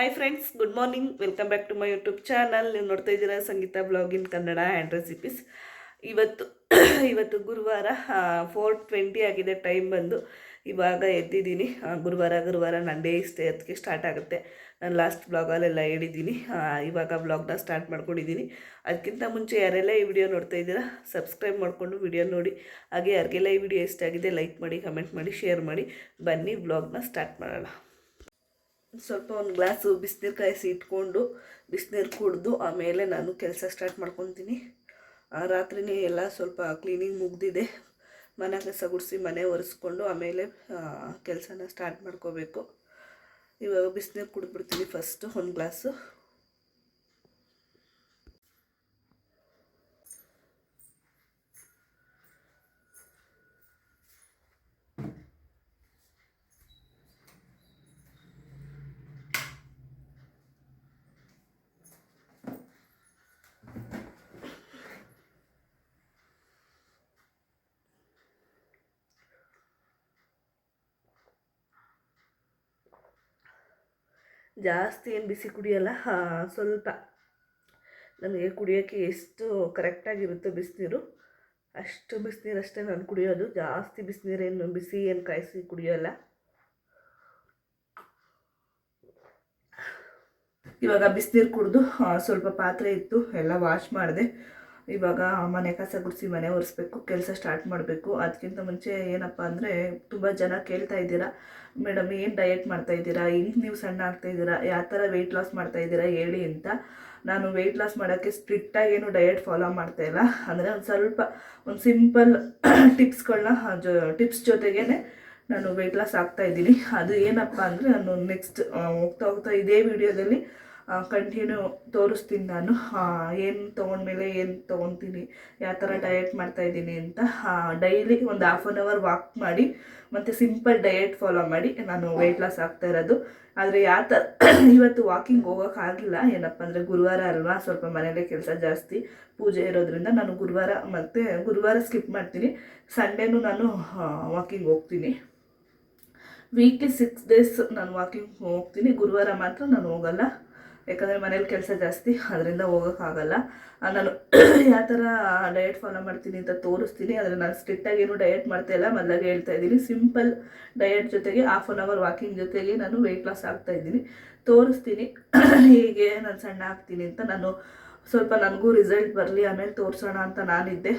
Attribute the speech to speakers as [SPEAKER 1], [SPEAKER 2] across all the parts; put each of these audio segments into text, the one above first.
[SPEAKER 1] Hi friends good morning welcome back to my YouTube channel ನೀವು ನೋಡ್ತಾ ಇದ್ದೀರಾ Sangeetha blog in Kannada and recipes ಇವತ್ತು ಇವತ್ತು ಗುರುವಾರ ಫೋರ್ ಟ್ವೆಂಟಿ ಆಗಿದೆ ಟೈಮ್ ಬಂದು. ಇವಾಗ ಎದ್ದಿದ್ದೀನಿ. ಗುರುವಾರ ಗುರುವಾರ ನನ್ನ ಡೇ ಇಷ್ಟೇ, ಅದಕ್ಕೆ ಸ್ಟಾರ್ಟ್ ಆಗುತ್ತೆ. ನಾನು ಲಾಸ್ಟ್ ಬ್ಲಾಗಲ್ಲೆಲ್ಲ ಹೇಳಿದ್ದೀನಿ. ಇವಾಗ ಬ್ಲಾಗ್ನ ಸ್ಟಾರ್ಟ್ ಮಾಡ್ಕೊಂಡಿದ್ದೀನಿ. ಅದಕ್ಕಿಂತ ಮುಂಚೆ ಯಾರೆಲ್ಲ ಈ ವಿಡಿಯೋ ನೋಡ್ತಾ ಇದ್ದೀರಾ ಸಬ್ಸ್ಕ್ರೈಬ್ ಮಾಡಿಕೊಂಡು ವಿಡಿಯೋ ನೋಡಿ. ಹಾಗೆ ಯಾರಿಗೆಲ್ಲ ಈ ವಿಡಿಯೋ ಇಷ್ಟ ಆಗಿದೆ ಲೈಕ್ ಮಾಡಿ ಕಮೆಂಟ್ ಮಾಡಿ ಶೇರ್ ಮಾಡಿ. ಬನ್ನಿ ಬ್ಲಾಗ್ನ ಸ್ಟಾರ್ಟ್ ಮಾಡೋಣ. ಸ್ವಲ್ಪ ಒಂದು ಗ್ಲಾಸು ಬಿಸಿನೀರು ಕಾಯಿಸಿ ಇಟ್ಕೊಂಡು ಬಿಸಿನೀರು ಕುಡಿದು ಆಮೇಲೆ ನಾನು ಕೆಲಸ ಸ್ಟಾರ್ಟ್ ಮಾಡ್ಕೊತೀನಿ. ರಾತ್ರಿನೇ ಎಲ್ಲ ಸ್ವಲ್ಪ ಕ್ಲೀನಿಂಗ್ ಮುಗ್ದಿದೆ. ಮನೆ ಕಸ ಗುಡಿಸಿ ಮನೆ ಒರೆಸ್ಕೊಂಡು ಆಮೇಲೆ ಕೆಲಸನ ಸ್ಟಾರ್ಟ್ ಮಾಡ್ಕೋಬೇಕು. ಇವಾಗ ಬಿಸಿನೀರು ಕುಡಿದ್ಬಿಡ್ತೀನಿ ಫಸ್ಟು ಒಂದು ಗ್ಲಾಸು. ಜಾಸ್ತಿ ಏನು ಬಿಸಿ ಕುಡಿಯಲ್ಲ? ಸ್ವಲ್ಪ. ನನಗೆ ಕುಡಿಯೋಕ್ಕೆ ಎಷ್ಟು ಕರೆಕ್ಟಾಗಿರುತ್ತೋ ಬಿಸಿನೀರು, ಅಷ್ಟು ಬಿಸಿನೀರಷ್ಟೇ ನಾನು ಕುಡಿಯೋದು. ಜಾಸ್ತಿ ಬಿಸಿನೀರೇನು ಬಿಸಿ ಏನು ಕಾಯಿಸಿ ಕುಡಿಯೋಲ್ಲ. ಇವಾಗ ಬಿಸಿನೀರು ಕುಡಿದು ಸ್ವಲ್ಪ ಪಾತ್ರೆ ಇತ್ತು, ಎಲ್ಲ ವಾಶ್ ಮಾಡಿದೆ. ಇವಾಗ ಮನೆ ಕಸ ಗುಡಿಸಿ ಮನೆ ಒರೆಸ್ಬೇಕು, ಕೆಲಸ ಸ್ಟಾರ್ಟ್ ಮಾಡಬೇಕು. ಅದಕ್ಕಿಂತ ಮುಂಚೆ ಏನಪ್ಪ ಅಂದರೆ ತುಂಬ ಜನ ಕೇಳ್ತಾ ಇದ್ದೀರಾ ಮೇಡಮ್ ಏನು ಡಯಟ್ ಮಾಡ್ತಾ ಇದ್ದೀರಾ? ಹಿಂಗೆ ನೀವು ಸಣ್ಣ ಆಗ್ತಾ ಇದ್ದೀರಾ? ಯಾವ ಥರ ವೆಯ್ಟ್ ಲಾಸ್ ಮಾಡ್ತಾ ಇದ್ದೀರಾ? ಹೇಳಿ ಅಂತ ನಾನು ವೆಯ್ಟ್ ಲಾಸ್ ಮಾಡೋಕ್ಕೆ ಸ್ಟ್ರಿಕ್ಟಾಗಿ ಏನು ಡಯಟ್ ಫಾಲೋ ಮಾಡ್ತಾ ಇಲ್ಲ. ಅಂದರೆ ಒಂದು ಸ್ವಲ್ಪ, ಒಂದು ಸಿಂಪಲ್ ಟಿಪ್ಸ್ಗಳನ್ನ ಜೊ ಟಿಪ್ಸ್ ಜೊತೆಗೇ ನಾನು ವೆಯ್ಟ್ ಲಾಸ್ ಆಗ್ತಾ ಇದ್ದೀನಿ. ಅದು ಏನಪ್ಪ ಅಂದರೆ ನಾನು ನೆಕ್ಸ್ಟ್ ಹೋಗ್ತಾ ಹೋಗ್ತಾ ಇದೇ ವಿಡಿಯೋದಲ್ಲಿ ಕಂಟಿನ್ಯೂ ತೋರಿಸ್ತೀನಿ ನಾನು. ಏನು ತೊಗೊಂಡ್ಮೇಲೆ ಏನು ತೊಗೊತೀನಿ, ಯಾವ ಥರ ಡಯಟ್ ಮಾಡ್ತಾ ಇದ್ದೀನಿ ಅಂತ ಡೈಲಿ ಒಂದು ಹಾಫ್ ಆನ್ ಅವರ್ ವಾಕ್ ಮಾಡಿ, ಮತ್ತು ಸಿಂಪಲ್ ಡಯಟ್ ಫಾಲೋ ಮಾಡಿ ನಾನು ವೆಯ್ಟ್ ಲಾಸ್ ಆಗ್ತಾ ಇರೋದು. ಆದರೆ ಯಾವ ಥರ ಇವತ್ತು ವಾಕಿಂಗ್ ಹೋಗೋಕ್ಕಾಗಲಿಲ್ಲ ಏನಪ್ಪ ಅಂದರೆ ಗುರುವಾರ ಅಲ್ವಾ, ಸ್ವಲ್ಪ ಮನೆಯಲ್ಲೇ ಕೆಲಸ ಜಾಸ್ತಿ, ಪೂಜೆ ಇರೋದ್ರಿಂದ ನಾನು ಗುರುವಾರ ಮತ್ತು, ಗುರುವಾರ ಸ್ಕಿಪ್ ಮಾಡ್ತೀನಿ. ಸಂಡೇನೂ ನಾನು ವಾಕಿಂಗ್ ಹೋಗ್ತೀನಿ. ವೀಕ್ಲಿ ಸಿಕ್ಸ್ ಡೇಸ್ ನಾನು ವಾಕಿಂಗ್ ಹೋಗ್ತೀನಿ. ಗುರುವಾರ ಮಾತ್ರ ನಾನು ಹೋಗಲ್ಲ. ಯಾಕಂದರೆ ಮನೇಲಿ ಕೆಲಸ ಜಾಸ್ತಿ, ಅದರಿಂದ ಹೋಗೋಕ್ಕಾಗಲ್ಲ ನಾನು ಯಾವ ಥರ ಡಯಟ್ ಫಾಲೋ ಮಾಡ್ತೀನಿ ಅಂತ ತೋರಿಸ್ತೀನಿ, ಆದರೆ ನಾನು ಸ್ಟ್ರಿಕ್ಟ್ ಏನು ಡಯಟ್ ಮಾಡ್ತಾ ಇಲ್ಲ. ಮೊದಲಾಗೆ ಹೇಳ್ತಾ ಇದ್ದೀನಿ ಸಿಂಪಲ್ ಡಯಟ್ ಜೊತೆಗೆ ಹಾಫ್ ಆನ್ ಅವರ್ ವಾಕಿಂಗ್ ಜೊತೆಗೆ ನಾನು ವೆಯ್ಟ್ ಲಾಸ್ ಆಗ್ತಾ ಇದ್ದೀನಿ. ತೋರಿಸ್ತೀನಿ, ಹೀಗೆ ನಾನು ಸಣ್ಣ ಆಗ್ತೀನಿ ಅಂತ ನಾನು ಸ್ವಲ್ಪ ನನಗೂ ರಿಸಲ್ಟ್ ಬರಲಿ, ಆಮೇಲೆ ತೋರಿಸೋಣ ಅಂತ ನಾನಿದ್ದೆ.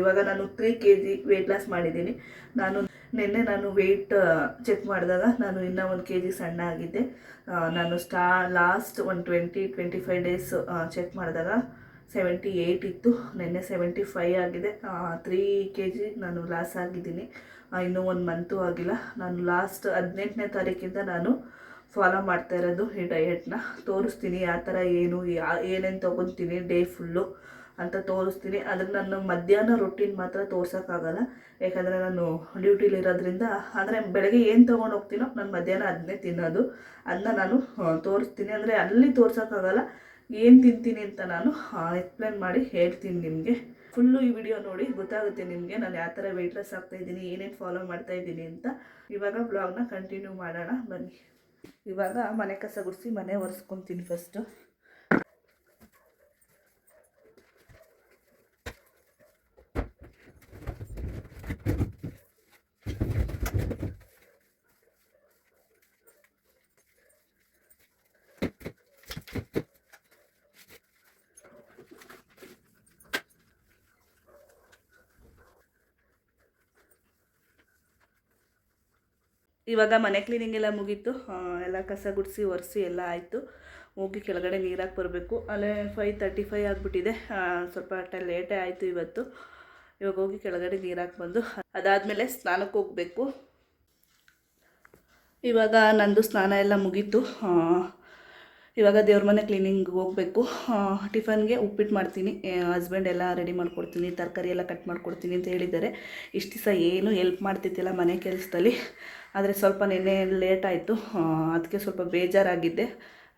[SPEAKER 1] ಇವಾಗ ನಾನು three K G weight loss ಮಾಡಿದ್ದೀನಿ. ನಾನು ನಿನ್ನೆ ನಾನು ವೆಯ್ಟ್ ಚೆಕ್ ಮಾಡಿದಾಗ ನಾನು ಇನ್ನೂ ಒಂದು ಕೆ ಜಿ ಸಣ್ಣ ಆಗಿದ್ದೆ. ನಾನು ಸ್ಟಾ ಲಾಸ್ಟ್ ಒಂದು twenty twenty five days check ಮಾಡಿದಾಗ ಸೆವೆಂಟಿ ಏಯ್ಟ್ ಇತ್ತು. ನಿನ್ನೆ ಸೆವೆಂಟಿ ಫೈವ್ ಆಗಿದೆ. ತ್ರೀ ಕೆ ಜಿ ನಾನು ಲಾಸ್ ಆಗಿದ್ದೀನಿ. ಇನ್ನೂ ಒಂದು ಮಂತು ಆಗಿಲ್ಲ. ನಾನು ಲಾಸ್ಟ್ ಹದಿನೆಂಟನೇ ತಾರೀಕಿಂದ ನಾನು ಫಾಲೋ ಮಾಡ್ತಾ ಇರೋದು ಈ ಡಯಟ್ನ ತೋರಿಸ್ತೀನಿ ಯಾವ ಥರ ಏನು, ಯಾ, ಏನೇನು ತೊಗೊತೀನಿ ಡೇ ಫುಲ್ಲು ಅಂತ ತೋರಿಸ್ತೀನಿ. ಆದರೆ ನಾನು ಮಧ್ಯಾಹ್ನ ರೊಟ್ಟಿನ ಮಾತ್ರ ತೋರ್ಸೋಕ್ಕಾಗಲ್ಲ. ಯಾಕಂದರೆ ನಾನು ಡ್ಯೂಟಿಲಿ ಇರೋದ್ರಿಂದ ಅಂದರೆ ಬೆಳಗ್ಗೆ ಏನು ತೊಗೊಂಡು ಹೋಗ್ತೀನೋ ನಾನು ಮಧ್ಯಾಹ್ನ ಅದನ್ನೇ ತಿನ್ನೋದು. ಅದನ್ನ ನಾನು ತೋರಿಸ್ತೀನಿ. ಅಂದರೆ ಅಲ್ಲಿ ತೋರ್ಸೋಕ್ಕಾಗಲ್ಲ. ಏನು ತಿಂತೀನಿ ಅಂತ ನಾನು ಎಕ್ಸ್ಪ್ಲೇನ್ ಮಾಡಿ ಹೇಳ್ತೀನಿ ನಿಮಗೆ. ಫುಲ್ಲು ಈ ವಿಡಿಯೋ ನೋಡಿ ಗೊತ್ತಾಗುತ್ತೆ ನಿಮಗೆ ನಾನು ಯಾವ ಥರ ವೆಯ್ಟ್ ಲಾಸ್ ಆಗ್ತಾಯಿದ್ದೀನಿ ಏನೇನು ಫಾಲೋ ಮಾಡ್ತಾ ಇದ್ದೀನಿ ಅಂತ. ಇವಾಗ ಬ್ಲಾಗ್ನ ಕಂಟಿನ್ಯೂ ಮಾಡೋಣ, ಬನ್ನಿ. ಇವಾಗ ಮನೆ ಕಸ ಗುಡಿಸಿ ಮನೆ ಒರೆಸ್ಕೊತೀನಿ ಫಸ್ಟು ಇವಾಗ ಮನೆ ಕ್ಲೀನಿಂಗ್ ಎಲ್ಲ ಮುಗೀತು. ಎಲ್ಲ ಕಸ ಗುಡಿಸಿ, ಒರೆಸಿ ಎಲ್ಲ ಆಯಿತು. ಹೋಗಿ ಕೆಳಗಡೆ ನೀರಾಗಿ ಬರಬೇಕು. ಅಲ್ಲೇ ಫೈವ್ ತರ್ಟಿ ಫೈವ್ ಆಗಿಬಿಟ್ಟಿದೆ ಸ್ವಲ್ಪ ಲೇಟೇ ಆಯಿತು ಇವತ್ತು. ಇವಾಗ ಹೋಗಿ ಕೆಳಗಡೆ ನೀರಾಗಿ ಬಂದು ಅದಾದಮೇಲೆ ಸ್ನಾನಕ್ಕೆ ಹೋಗಬೇಕು. ಇವಾಗ ನಂದು ಸ್ನಾನ ಎಲ್ಲ ಮುಗೀತು. ಇವಾಗ ದೇವ್ರ ಮನೆ ಕ್ಲೀನಿಂಗ್ ಹೋಗಬೇಕು. ಟಿಫನ್ಗೆ ಉಪ್ಪಿಟ್ಟು ಮಾಡ್ತೀನಿ. ಹಸ್ಬೆಂಡ್ ಎಲ್ಲ ರೆಡಿ ಮಾಡಿಕೊಡ್ತೀನಿ. ತರಕಾರಿ ಎಲ್ಲ ಕಟ್ ಮಾಡಿಕೊಡ್ತೀನಿ ಅಂತ ಹೇಳಿದ್ದಾರೆ. ಇಷ್ಟು ದಿವಸ ಏನು ಹೆಲ್ಪ್ ಮಾಡ್ತಿದ್ದಿಲ್ಲ ಮನೆ ಕೆಲಸದಲ್ಲಿ. ಆದರೆ ಸ್ವಲ್ಪ ನಿನ್ನೆ ಲೇಟ್ ಆಯಿತು. ಅದಕ್ಕೆ ಸ್ವಲ್ಪ ಬೇಜಾರಾಗಿದ್ದೆ.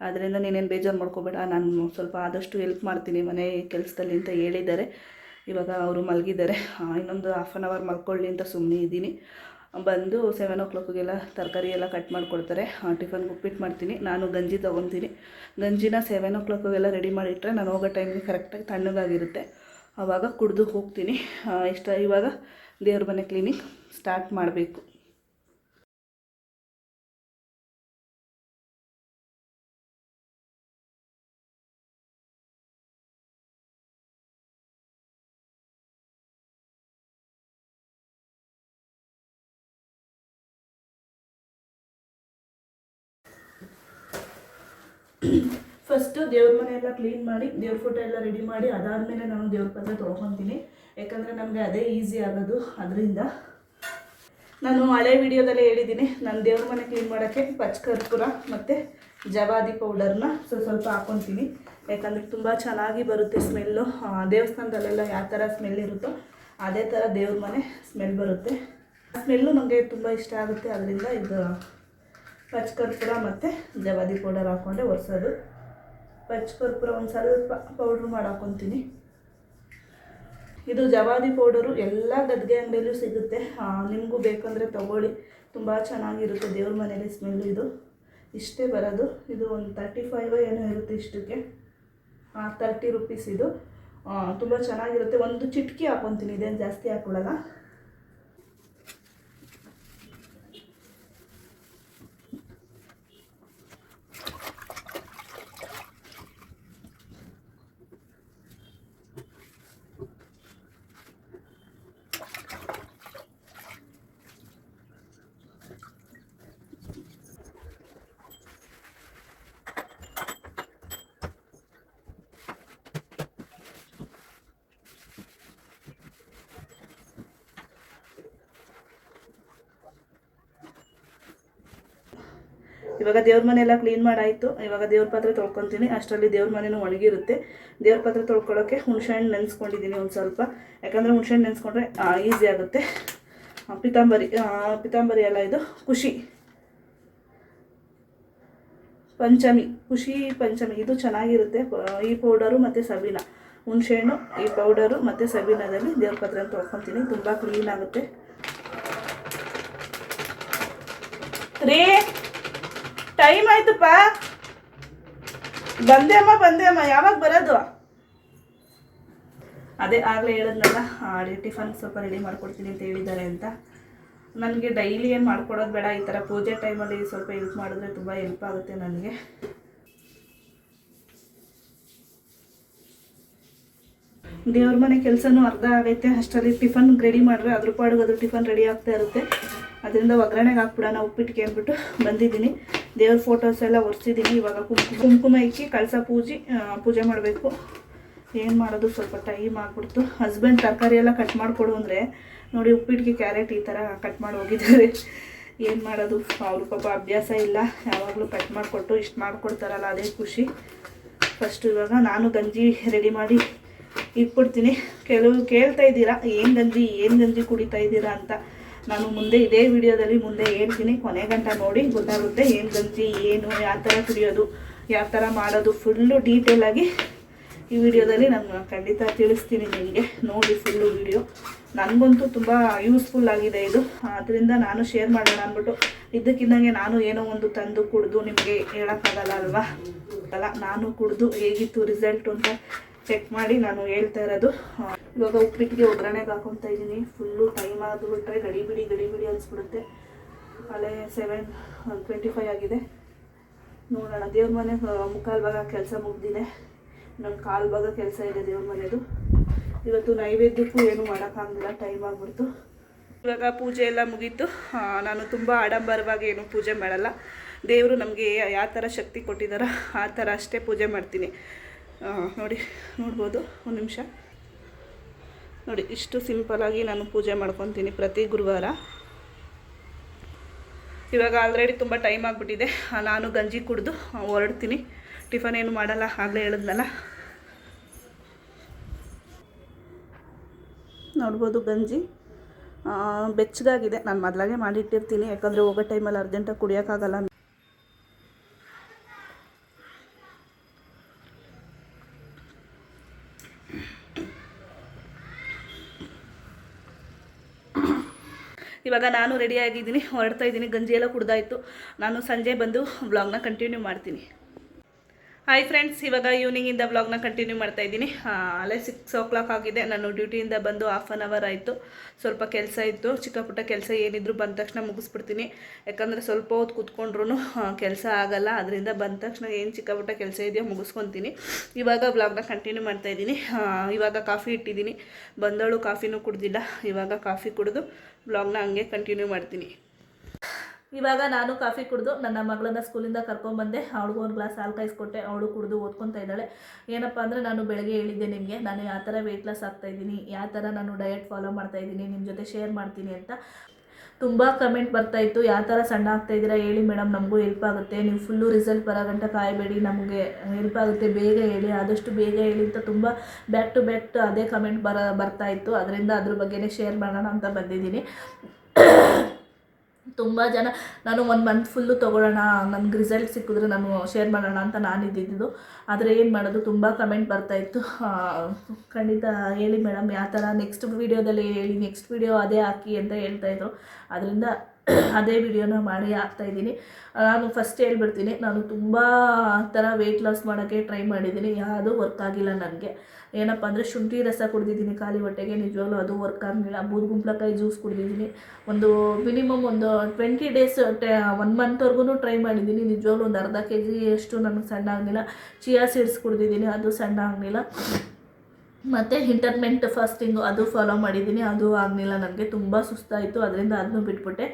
[SPEAKER 1] ಆದ್ದರಿಂದ ನೀನೇನು ಬೇಜಾರು ಮಾಡ್ಕೋಬೇಡ. ನಾನು ಸ್ವಲ್ಪ ಆದಷ್ಟು ಹೆಲ್ಪ್ ಮಾಡ್ತೀನಿ ಮನೆ ಕೆಲಸದಲ್ಲಿ ಅಂತ ಹೇಳಿದ್ದಾರೆ. ಇವಾಗ ಅವರು ಮಲಗಿದ್ದಾರೆ. ಇನ್ನೊಂದು ಹಾಫ್ ಆನ್ ಅವರ್ ಮಲ್ಕೊಳ್ಳಿ ಅಂತ ಸುಮ್ಮನೆ ಇದ್ದೀನಿ. ಬಂದು ಸೆವೆನ್ ಓ ಕ್ಲಾಕಿಗೆಲ್ಲ ತರಕಾರಿ ಎಲ್ಲ ಕಟ್ ಮಾಡಿಕೊಡ್ತಾರೆ. ಟಿಫನ್ಗೆ ಉಪ್ಪಿಟ್ಟು ಮಾಡ್ತೀನಿ. ನಾನು ಗಂಜಿ ತೊಗೊತೀನಿ. ಗಂಜಿನ ಸೆವೆನ್ ಓ ಕ್ಲಾಕಿಗೆಲ್ಲ ರೆಡಿ ಮಾಡಿಟ್ಟರೆ ನಾನು ಹೋಗೋ ಟೈಮ್ಗೆ ಕರೆಕ್ಟಾಗಿ ತಣ್ಣಗಾಗಿರುತ್ತೆ. ಆವಾಗ ಕುಡಿದು ಹೋಗ್ತೀನಿ. ಇಷ್ಟ ಇವಾಗ ದೇವ್ರ ಮನೆ ಕ್ಲಿನಿಕ್ ಸ್ಟಾರ್ಟ್ ಮಾಡಬೇಕು. ಫಸ್ಟು ದೇವ್ರ ಮನೆ ಎಲ್ಲ ಕ್ಲೀನ್ ಮಾಡಿ, ದೇವ್ರ ಫೋಟೋ ಎಲ್ಲ ರೆಡಿ ಮಾಡಿ, ಅದಾದಮೇಲೆ ನಾನು ದೇವ್ರ ಪಾತ್ರೆ ತೊಳ್ಕೊತೀನಿ. ಯಾಕಂದರೆ ನಮಗೆ ಅದೇ ಈಸಿ ಆಗೋದು, ಅದರಿಂದ. ನಾನು ಹಳೆ ವಿಡಿಯೋದಲ್ಲಿ ಹೇಳಿದ್ದೀನಿ ನಾನು ದೇವ್ರ ಮನೆ ಕ್ಲೀನ್ ಮಾಡೋಕ್ಕೆ ಪಚ್ಕರ್ಪುರ ಮತ್ತು ಜವಾದಿ ಪೌಡರ್ನ ಸ್ವಲ್ಪ ಸ್ವಲ್ಪ ಹಾಕ್ಕೊತೀನಿ ಯಾಕಂದರೆ ತುಂಬ ಚೆನ್ನಾಗಿ ಬರುತ್ತೆ ಸ್ಮೆಲ್ಲು ದೇವಸ್ಥಾನದಲ್ಲೆಲ್ಲ ಯಾವ ಥರ ಸ್ಮೆಲ್ ಇರುತ್ತೋ ಅದೇ ಥರ ದೇವ್ರ ಮನೆ ಸ್ಮೆಲ್ ಬರುತ್ತೆ. ಸ್ಮೆಲ್ಲು ನನಗೆ ತುಂಬ ಇಷ್ಟ ಆಗುತ್ತೆ, ಅದರಿಂದ ಇದು ಪಚ್ಕರ್ಪುರ ಮತ್ತು ಜವಾದಿ ಪೌಡರ್ ಹಾಕ್ಕೊಂಡೆ ಒರೆಸೋದು. ಪಚ್ಕರ್ಪುರ ಒಂದು ಸ್ವಲ್ಪ ಪೌಡ್ರ್ ಮಾಡಿ ಇದು ಜವಾದಿ ಪೌಡರು ಎಲ್ಲ ಗದ್ಗೆ ಅಂಗಡಿಯಲ್ಲೂ ಸಿಗುತ್ತೆ. ನಿಮಗೂ ಬೇಕಂದರೆ ತಗೊಳ್ಳಿ. ತುಂಬ ಚೆನ್ನಾಗಿರುತ್ತೆ ದೇವ್ರ ಮನೇಲಿ ಸ್ಮೆಲ್ ಇದು. ಇಷ್ಟೇ ಬರೋದು. ಇದು ಒಂದು ತರ್ಟಿ ಫೈವ್ ಏನೋ ಇರುತ್ತೆ ಇಷ್ಟಕ್ಕೆ. ತರ್ಟಿ ರುಪೀಸ್ ಇದು. ತುಂಬ ಚೆನ್ನಾಗಿರುತ್ತೆ. ಒಂದು ಚಿಟ್ಕಿ ಹಾಕ್ಕೊತೀನಿ ಇದೇನು ಜಾಸ್ತಿ ಹಾಕ್ಕೊಳ್ಳಲ್ಲ ಇವಾಗ ದೇವ್ರ ಮನೆ ಎಲ್ಲ ಕ್ಲೀನ್ ಮಾಡಾಯಿತು. ಇವಾಗ ದೇವ್ರ ಪಾತ್ರೆ ತೊಳ್ಕೊತೀನಿ. ಅಷ್ಟರಲ್ಲಿ ದೇವ್ರ ಮನೆನೂ ಒಣಗಿರುತ್ತೆ. ದೇವ್ರ ಪಾತ್ರೆ ತೊಳ್ಕೊಳ್ಳೋಕ್ಕೆ ಹುಣ್ಸೆಹಣ್ಣು ನೆನೆಸ್ಕೊಂಡಿದ್ದೀನಿ ಒಂದು ಸ್ವಲ್ಪ. ಯಾಕಂದರೆ ಹುಣ್ಸೆಹಣ್ಣು ನೆನೆಸ್ಕೊಂಡ್ರೆ ಈಸಿ ಆಗುತ್ತೆ. ಪಿತಾಂಬರಿ ಪಿತಾಂಬರಿ ಎಲ್ಲ ಇದು? ಖುಷಿ. ಪಂಚಮಿ. ಖುಷಿ ಪಂಚಮಿ. ಇದು ಚೆನ್ನಾಗಿರುತ್ತೆ. ಈ ಪೌಡರು ಮತ್ತು ಸಬೀನ. ಹುಣಸೆಹಣ್ಣು, ಈ ಪೌಡರು ಮತ್ತು ಸಬೀನದಲ್ಲಿ ದೇವ್ರ ಪಾತ್ರೆ ತೊಳ್ಕೊತೀನಿ. ತುಂಬ ಕ್ಲೀನ್ ಆಗುತ್ತೆ. ರೇ ಟೈಮ್ ಆಯ್ತಪ್ಪ ಬಂದೆ ಅಮ್ಮ ಬಂದೆ ಅಮ್ಮ. ಯಾವಾಗ ಬರೋದು? ಅದೇ ಆಗಲೇ ಹೇಳಿದ್ನಲ್ಲ ಟಿಫನ್ ಸ್ವಲ್ಪ ರೆಡಿ ಮಾಡ್ಕೊಡ್ತೀನಿ ಅಂತ ಹೇಳಿದ್ದಾರೆ ಅಂತ. ನನಗೆ ಡೈಲಿ ಏನು ಮಾಡ್ಕೊಡೋದು ಬೇಡ, ಈ ಥರ ಪೂಜೆ ಟೈಮಲ್ಲಿ ಸ್ವಲ್ಪ ಹೆಲ್ಪ್ ಮಾಡಿದ್ರೆ ತುಂಬ ಹೆಲ್ಪ್ ಆಗುತ್ತೆ ನನಗೆ. ದೇವ್ರ ಮನೆ ಕೆಲಸನೂ ಅರ್ಧ ಆಗೈತೆ. ಅಷ್ಟರಲ್ಲಿ ಟಿಫನ್ ರೆಡಿ ಮಾಡಿದ್ರೆ ಅದ್ರ ಪಾಡಿಗೆ ಅದು ಟಿಫನ್ ರೆಡಿ ಆಗ್ತಾ ಇರುತ್ತೆ. ಅದರಿಂದ ಒಗ್ಗರಣೆಗೆ ಹಾಕ್ಬಿಡೋಣ ಉಪ್ಪಿಟ್ಟಿಗೆ ಅಂದ್ಬಿಟ್ಟು ಬಂದಿದ್ದೀನಿ. ದೇವ್ರ ಫೋಟೋಸ್ ಎಲ್ಲ ಒರೆಸಿದ್ದೀನಿ ಇವಾಗ ಕುಂಕುಮ ಕುಂಕುಮ ಇಕ್ಕಿ ಕಳಸ ಪೂಜೆ ಪೂಜೆ ಮಾಡಬೇಕು. ಏನು ಮಾಡೋದು, ಸ್ವಲ್ಪ ಟೈಮ್ ಆಗ್ಬಿಡ್ತು. ಹಸ್ಬೆಂಡ್ ತರಕಾರಿ ಎಲ್ಲ ಕಟ್ ಮಾಡಿಕೊಡು ಅಂದರೆ, ನೋಡಿ ಉಪ್ಪಿಟ್ಟಿಗೆ ಕ್ಯಾರೆಟ್ ಈ ಥರ ಕಟ್ ಮಾಡಿ ಹೋಗಿದ್ದಾರೆ. ಏನು ಮಾಡೋದು, ಅವ್ರಿಗೆ ಪಾಪ ಅಭ್ಯಾಸ ಇಲ್ಲ. ಯಾವಾಗಲೂ ಕಟ್ ಮಾಡಿಕೊಟ್ಟು ಇಷ್ಟು ಮಾಡಿಕೊಡ್ತಾರಲ್ಲ, ಅದೇ ಖುಷಿ. ಫಸ್ಟು ಇವಾಗ ನಾನು ಗಂಜಿ ರೆಡಿ ಮಾಡಿ ಇಟ್ಬಿಡ್ತೀನಿ. ಕೆಲವು ಕೇಳ್ತಾ ಇದ್ದೀರಾ, ಏನು ಗಂಜಿ ಏನು ಗಂಜಿ ಕುಡಿತಾ ಇದ್ದೀರಾ ಅಂತ. ನಾನು ಮುಂದೆ ಇದೇ ವಿಡಿಯೋದಲ್ಲಿ ಮುಂದೆ ಹೇಳ್ತೀನಿ. ಕೊನೆ ಗಂಟ ನೋಡಿ ಗೊತ್ತಾಗುತ್ತೆ ಏನು ಗಂಜಿ, ಏನು, ಯಾವ ಥರ ಕುಡಿಯೋದು, ಯಾವ ಥರ ಮಾಡೋದು. ಫುಲ್ಲು ಡೀಟೇಲಾಗಿ ಈ ವಿಡಿಯೋದಲ್ಲಿ ನಾನು ಖಂಡಿತ ತಿಳಿಸ್ತೀನಿ ನಿಮಗೆ. ನೋಡಿ ಫುಲ್ಲು ವಿಡಿಯೋ ನನಗಂತೂ ತುಂಬ ಯೂಸ್ಫುಲ್ ಆಗಿದೆ ಇದು. ಅದರಿಂದ ನಾನು ಶೇರ್ ಮಾಡೋಣ ಅಂದ್ಬಿಟ್ಟು ಇದಕ್ಕಿದ್ದಂಗೆ ನಾನು ಏನೋ ಒಂದು ತಂದು ಕುಡಿದು ನಿಮಗೆ ಹೇಳೋಕ್ಕಾಗಲ್ಲ ಅಲ್ವಾ? ಅಲ್ಲ, ನಾನು ಕುಡಿದು ಹೇಗಿತ್ತು ರಿಸಲ್ಟು ಅಂತ ಚೆಕ್ ಮಾಡಿ ನಾನು ಹೇಳ್ತಾ ಇರೋದು. ಇವಾಗ ಉಪ್ಪಿಟ್ಟಿಗೆ ಒಗ್ಗರಣೆಗೆ ಹಾಕೊತಾ ಇದ್ದೀನಿ. ಫುಲ್ಲು ಟೈಮ್ ಆಗಿಬಿಟ್ರೆ ಗಡಿ ಬಿಡಿ ಗಡಿ ಬಿಡಿ ಅನಿಸ್ಬಿಡುತ್ತೆ. ಅಲ್ಲೇ ಸೆವೆನ್ ಟ್ವೆಂಟಿ ಫೈವ್ ಆಗಿದೆ. ನೋಡೋಣ, ದೇವ್ರ ಮನೆ ಮುಕ್ಕಾಲು ಭಾಗ ಕೆಲಸ ಮುಗ್ದಿದೆ. ನನ್ನ ಕಾಲು ಭಾಗ ಕೆಲಸ ಇದೆ ದೇವ್ರ ಮನೆದು. ಇವತ್ತು ನೈವೇದ್ಯಕ್ಕೂ ಏನು ಮಾಡೋಕ್ಕಾಗಲಿಲ್ಲ ಟೈಮ್ ಆಗಿಬಿಡ್ತು. ಇವಾಗ ಪೂಜೆ ಎಲ್ಲ ಮುಗೀತು. ನಾನು ತುಂಬ ಆಡಂಬರವಾಗಿ ಏನು ಪೂಜೆ ಮಾಡಲ್ಲ. ದೇವರು ನಮಗೆ ಯಾವ ಥರ ಶಕ್ತಿ ಕೊಟ್ಟಿದ್ದಾರೋ ಆ ಥರ ಅಷ್ಟೇ ಪೂಜೆ ಮಾಡ್ತೀನಿ. ನೋಡಿ, ನೋಡ್ಬೋದು. ಒಂದು ನಿಮಿಷ. ನೋಡಿ, ಇಷ್ಟು ಸಿಂಪಲಾಗಿ ನಾನು ಪೂಜೆ ಮಾಡ್ಕೊತೀನಿ ಪ್ರತಿ ಗುರುವಾರ. ಇವಾಗ ಆಲ್ರೆಡಿ ತುಂಬ ಟೈಮ್ ಆಗಿಬಿಟ್ಟಿದೆ. ನಾನು ಗಂಜಿ ಕುಡಿದು ಹೊರಡ್ತೀನಿ. ಟಿಫನ್ ಏನು ಮಾಡಲ್ಲ, ಆಗಲೇ ಹೇಳಿದ್ನಲ್ಲ. ನೋಡ್ಬೋದು ಗಂಜಿ. ಬೆಚ್ಚಗಾಗಿದೆ. ನಾನು ಮೊದಲಾಗೆ ಮಾಡಿಟ್ಟಿರ್ತೀನಿ, ಯಾಕಂದರೆ ಹೋಗೋ ಟೈಮಲ್ಲಿ ಅರ್ಜೆಂಟಾಗಿ ಕುಡಿಯೋಕ್ಕಾಗಲ್ಲ ಇವಾಗ ನಾನು ರೆಡಿಯಾಗಿದ್ದೀನಿ ಹೊರಡ್ತಾ ಇದ್ದೀನಿ ಗಂಜಿ ಎಲ್ಲ ಕುಡ್ದಾಯಿತು. ನಾನು ಸಂಜೆ ಬಂದು ವ್ಲಾಗ್ನ ಕಂಟಿನ್ಯೂ ಮಾಡ್ತೀನಿ. ಹಾಯ್ ಫ್ರೆಂಡ್ಸ್ ಇವಾಗ ಈವ್ನಿಂಗಿಂದ ವ್ಲಾಗ್ನ ಕಂಟಿನ್ಯೂ ಮಾಡ್ತಾ ಇದ್ದೀನಿ. ಅಲ್ಲೇ ಸಿಕ್ಸ್ ಓ ಕ್ಲಾಕ್ ಆಗಿದೆ. ನಾನು ಡ್ಯೂಟಿಯಿಂದ ಬಂದು ಹಾಫ್ ಆನ್ ಅವರ್ ಆಯಿತು. ಸ್ವಲ್ಪ ಕೆಲಸ ಇತ್ತು. ಚಿಕ್ಕ ಪುಟ್ಟ ಕೆಲಸ ಏನಿದ್ರು ಬಂದ ತಕ್ಷಣ ಮುಗಿಸ್ಬಿಡ್ತೀನಿ. ಯಾಕಂದರೆ ಸ್ವಲ್ಪ ಹೊತ್ತು ಕೂತ್ಕೊಂಡ್ರೂ ಕೆಲಸ ಆಗಲ್ಲ. ಅದರಿಂದ ಬಂದ ತಕ್ಷಣ ಏನು ಚಿಕ್ಕ ಪುಟ್ಟ ಕೆಲಸ ಇದೆಯೋ ಮುಗಿಸ್ಕೊತೀನಿ. ಇವಾಗ ವ್ಲಾಗ್ನ ಕಂಟಿನ್ಯೂ ಮಾಡ್ತಾ ಇದ್ದೀನಿ. ಇವಾಗ ಕಾಫಿ ಇಟ್ಟಿದ್ದೀನಿ. ಬಂದವಳು ಕಾಫಿನೂ ಕುಡ್ದಿಲ್ಲ. ಇವಾಗ ಕಾಫಿ ಕುಡಿದು ವ್ಲಾಗ್ನ ಹಂಗೆ ಕಂಟಿನ್ಯೂ ಮಾಡ್ತೀನಿ. ಇವಾಗ ನಾನು ಕಾಫಿ ಕುಡಿದು ನನ್ನ ಮಗಳನ್ನ ಸ್ಕೂಲಿಂದ ಕರ್ಕೊಂಬಂದೆ, ಅವಳಿಗೂ ಒಂದು ಗ್ಲಾಸ್ ಹಾಲು ಕಾಯಿಸ್ಕೊಟ್ಟೆ, ಅವಳು ಕುಡಿದು ಓದ್ಕೊತಾ ಇದ್ದಾಳೆ. ಏನಪ್ಪ ಅಂದರೆ ನಾನು ಬೆಳಗ್ಗೆ ಹೇಳಿದ್ದೆ ನಿಮಗೆ, ನಾನು ಯಾವ ಥರ ವೆಯ್ಟ್ ಲಾಸ್ ಆಗ್ತಾ ಇದ್ದೀನಿ, ಯಾವ ಥರ ನಾನು ಡಯಟ್ ಫಾಲೋ ಮಾಡ್ತಾ ಇದ್ದೀನಿ ನಿಮ್ಮ ಜೊತೆ ಶೇರ್ ಮಾಡ್ತೀನಿ ಅಂತ ತುಂಬ ಕಮೆಂಟ್ ಬರ್ತಾ ಇತ್ತು. ಯಾವ ಥರ ಸಣ್ಣ ಆಗ್ತಾ ಇದ್ದೀರಾ ಹೇಳಿ ಮೇಡಮ್ ನಮಗೂ ಹೆಲ್ಪ್ ಆಗುತ್ತೆ. ನೀವು ಫುಲ್ಲು ರಿಸಲ್ಟ್ ಬರೋ ಗಂಟ ಕಾಯಬೇಡಿ, ನಮಗೆ ಹೆಲ್ಪ್ ಆಗುತ್ತೆ. ಬೇಗ ಹೇಳಿ, ಆದಷ್ಟು ಬೇಗ ಹೇಳಿ ಅಂತ ತುಂಬ ಬ್ಯಾಕ್ ಟು ಬ್ಯಾಕ್ ಅದೇ ಕಮೆಂಟ್ ಬರ, ಬರ್ತಾ ಇತ್ತು. ಅದರಿಂದ ಅದ್ರ ಬಗ್ಗೆನೇ ಶೇರ್ ಮಾಡೋಣ ಅಂತ ಬಂದಿದ್ದೀನಿ. ತುಂಬ ಜನ, ನಾನು ಒಂದು ಮಂತ್ ಫುಲ್ಲು ತೊಗೊಳ್ಳೋಣ, ನನಗೆ ರಿಸಲ್ಟ್ ಸಿಕ್ಕಿದ್ರೆ ನಾನು ಶೇರ್ ಮಾಡೋಣ ಅಂತ ನಾನು ಇದ್ದಿದ್ದು. ಆದರೆ ಏನು ಮಾಡೋದು, ತುಂಬ ಕಮೆಂಟ್ ಬರ್ತಾಯಿತ್ತು ಖಂಡಿತ ಹೇಳಿ ಮೇಡಮ್ ಯಾವ ಥರ ನೆಕ್ಸ್ಟ್ ವೀಡಿಯೋದಲ್ಲಿ ಹೇಳಿ ನೆಕ್ಸ್ಟ್ ವೀಡಿಯೋ ಅದೇ ಹಾಕಿ ಅಂತ ಹೇಳ್ತಾಯಿದ್ರು ಅದರಿಂದ ಅದೇ ವಿಡಿಯೋನ ಮಾಡಿ ಹಾಕ್ತಾಯಿದ್ದೀನಿ ನಾನು ಫಸ್ಟ್ ಹೇಳ್ಬಿಡ್ತೀನಿ. ನಾನು ತುಂಬ ಥರ ವೆಯ್ಟ್ ಲಾಸ್ ಮಾಡೋಕ್ಕೆ ಟ್ರೈ ಮಾಡಿದ್ದೀನಿ. ಯಾವುದೂ ವರ್ಕ್ ಆಗಿಲ್ಲ ನನಗೆ. ಏನಪ್ಪ ಅಂದರೆ ಶುಂಠಿ ರಸ ಕುಡಿದಿದ್ದೀನಿ ಖಾಲಿ ಹೊಟ್ಟೆಗೆ. ನಿಜವಾಗ್ಲೂ ಅದು ವರ್ಕ್ ಆಗಲಿಲ್ಲ. ಬೂದುಗುಂಪ್ಲಕಾಯಿ ಜ್ಯೂಸ್ ಕುಡಿದಿದ್ದೀನಿ. ಒಂದು ಮಿನಿಮಮ್ ಒಂದು ಟ್ವೆಂಟಿ ಡೇಸ್ ಟೆ ಒನ್ ಮಂತ್ವರೆಗೂ ಟ್ರೈ ಮಾಡಿದ್ದೀನಿ. ನಿಜವಾಗ್ಲೂ ಒಂದು ಅರ್ಧ ಕೆ ಜಿಯಷ್ಟು ನನಗೆ ಸಣ್ಣ ಆಗಲಿಲ್ಲ. ಚಿಯಾ ಸೀಡ್ಸ್ ಕುಡಿದಿದ್ದೀನಿ. ಅದು ಸಣ್ಣ ಆಗಲಿಲ್ಲ. ಮತ್ತು ಇಂಟರ್ಮೆಂಟ್ ಫಾಸ್ಟಿಂಗು ಅದು ಫಾಲೋ ಮಾಡಿದ್ದೀನಿ. ಅದು ಆಗಲಿಲ್ಲ ನನಗೆ ತುಂಬ ಸುಸ್ತಾಯಿತು. ಅದರಿಂದ ಅದನ್ನು ಬಿಟ್ಬಿಟ್ಟೆ.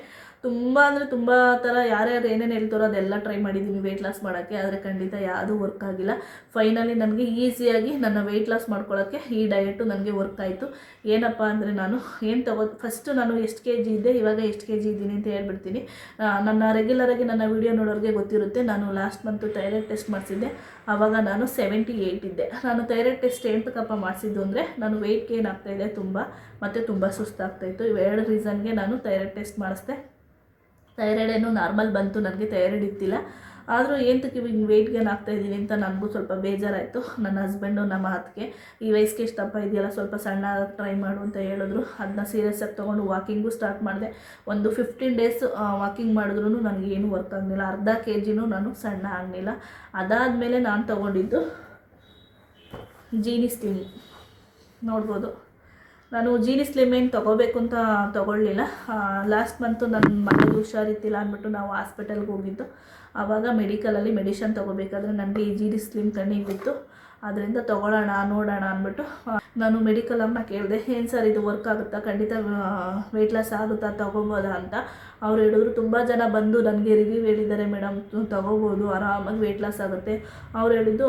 [SPEAKER 1] ತುಂಬ ಅಂದರೆ ತುಂಬ ಥರ ಯಾರ್ಯಾರು ಏನೇನು ಹೇಳ್ತಾರೋ ಅದೆಲ್ಲ ಟ್ರೈ ಮಾಡಿದ್ದೀನಿ ವೆಯ್ಟ್ ಲಾಸ್ ಮಾಡೋಕ್ಕೆ, ಆದರೆ ಖಂಡಿತ ಯಾವುದೂ ವರ್ಕ್ ಆಗಿಲ್ಲ. ಫೈನಲಿ ನನಗೆ ಈಸಿಯಾಗಿ ನನ್ನ ವೆಯ್ಟ್ ಲಾಸ್ ಮಾಡ್ಕೊಳ್ಳೋಕ್ಕೆ ಈ ಡಯಟು ನನಗೆ ವರ್ಕ್ ಆಯಿತು. ಏನಪ್ಪ ಅಂದರೆ ನಾನು ಏನು ತಗೋ ಫಸ್ಟು ನಾನು ಎಷ್ಟು ಕೆ ಜಿ ಇದ್ದೆ, ಇವಾಗ ಎಷ್ಟು ಕೆ ಜಿ ಇದ್ದೀನಿ ಅಂತ ಹೇಳ್ಬಿಡ್ತೀನಿ. ನನ್ನ ರೆಗ್ಯುಲರಾಗಿ ನನ್ನ ವೀಡಿಯೋ ನೋಡೋರಿಗೆ ಗೊತ್ತಿರುತ್ತೆ, ನಾನು ಲಾಸ್ಟ್ ಮಂತು ಥೈರಾಯ್ಡ್ ಟೆಸ್ಟ್ ಮಾಡಿಸಿದ್ದೆ. ಆವಾಗ ನಾನು ಸೆವೆಂಟಿ ಏಯ್ಟ್ ಇದ್ದೆ. ನಾನು ಥೈರಾಯ್ಡ್ ಟೆಸ್ಟ್ ಎಂಟಕ್ಕಪ್ಪ ಮಾಡಿಸಿದ್ದು ಅಂದರೆ ನಾನು ವೆಯ್ಟ್ ಗೇನ್ ಆಗ್ತಾಯಿದೆ ತುಂಬ, ಮತ್ತು ತುಂಬ ಸುಸ್ತಾಗ್ತಾಯಿತ್ತು ಇವೆರಡು ರೀಸನ್ಗೆ ನಾನು ಥೈರಾಯ್ಡ್ ಟೆಸ್ಟ್ ಮಾಡಿಸ್ದೆ. ಥೈರಾಯ್ಡ್ ನಾರ್ಮಲ್ ಬಂತು, ನನಗೆ ಥೈರಾಯ್ಡ್ ಇತ್ತಿಲ್ಲ ಆದರೂ ಏನಕ್ಕೆ ಇವಾಗ ವೆಯ್ಟ್ ಗೇನ್ ಆಗ್ತಾ ಇದ್ದೀನಿ ಅಂತ ನನಗೂ ಸ್ವಲ್ಪ ಬೇಜಾರಾಯಿತು. ನನ್ನ ಹಸ್ಬೆಂಡು ನಮ್ಮ ಅತ್ತಿಗೆ, ಈ ವಯಸ್ಸಿಗೆ ಎಷ್ಟು ತಪ್ಪ ಇದೆಯಲ್ಲ, ಸ್ವಲ್ಪ ಸಣ್ಣ ಟ್ರೈ ಮಾಡು ಅಂತ ಹೇಳಿದ್ರು. ಅದನ್ನ ಸೀರಿಯಸ್ ಆಗಿ ತೊಗೊಂಡು ವಾಕಿಂಗು ಸ್ಟಾರ್ಟ್ ಮಾಡಿದೆ. ಒಂದು ಫಿಫ್ಟೀನ್ ಡೇಸ್ ವಾಕಿಂಗ್ ಮಾಡಿದ್ರೂ ನನಗೆ ಏನು ವರ್ಕ್ ಆಗಲಿಲ್ಲ. ಅರ್ಧ ಕೆ ಜಿನೂ ನಾನು ಸಣ್ಣ ಆಗಲಿಲ್ಲ. ಅದಾದಮೇಲೆ ನಾನು ತೊಗೊಂಡಿದ್ದು ಜೀನಿಸ್ತೀನಿ ನೋಡ್ಬೋದು. ನಾನು ಜೀನಿ ಸ್ಲಿಮ್ ಏನು ತೊಗೋಬೇಕು ಅಂತ ತೊಗೊಳ್ಳಿಲ್ಲ. ಲಾಸ್ಟ್ ಮಂತು ನನ್ನ ಮಗಳು ಹುಷಾರಿತ್ತಿಲ್ಲ ಅಂದ್ಬಿಟ್ಟು ನಾವು ಹಾಸ್ಪಿಟಲ್ಗೆ ಹೋಗಿದ್ದು. ಆವಾಗ ಮೆಡಿಕಲಲ್ಲಿ ಮೆಡಿಷನ್ ತೊಗೋಬೇಕಾದ್ರೆ ನನಗೆ ಈ ಜೀನಿ ಸ್ಲಿಮ್ ಕಣ್ಣಿಗೆ ಬಿತ್ತು. ಅದರಿಂದ ತೊಗೊಳ್ಳೋಣ, ನೋಡೋಣ ಅಂದ್ಬಿಟ್ಟು ನಾನು ಮೆಡಿಕಲ್ ಅಮ್ಮ ಕೇಳಿದೆ, ಏನು ಸರ್ ಇದು ವರ್ಕ್ ಆಗುತ್ತಾ? ಖಂಡಿತ ವೆಯ್ಟ್ ಲಾಸ್ ಆಗುತ್ತಾ? ತೊಗೋಬೋದಾ? ಅಂತ ಅವ್ರು ಹೇಳಿದ್ರು. ತುಂಬ ಜನ ಬಂದು ನನಗೆ ರಿವ್ಯೂ ಹೇಳಿದ್ದಾರೆ ಮೇಡಮ್ ತೊಗೋಬೋದು, ಆರಾಮಾಗಿ ವೆಯ್ಟ್ ಲಾಸ್ ಆಗುತ್ತೆ. ಅವ್ರು ಹೇಳಿದ್ದು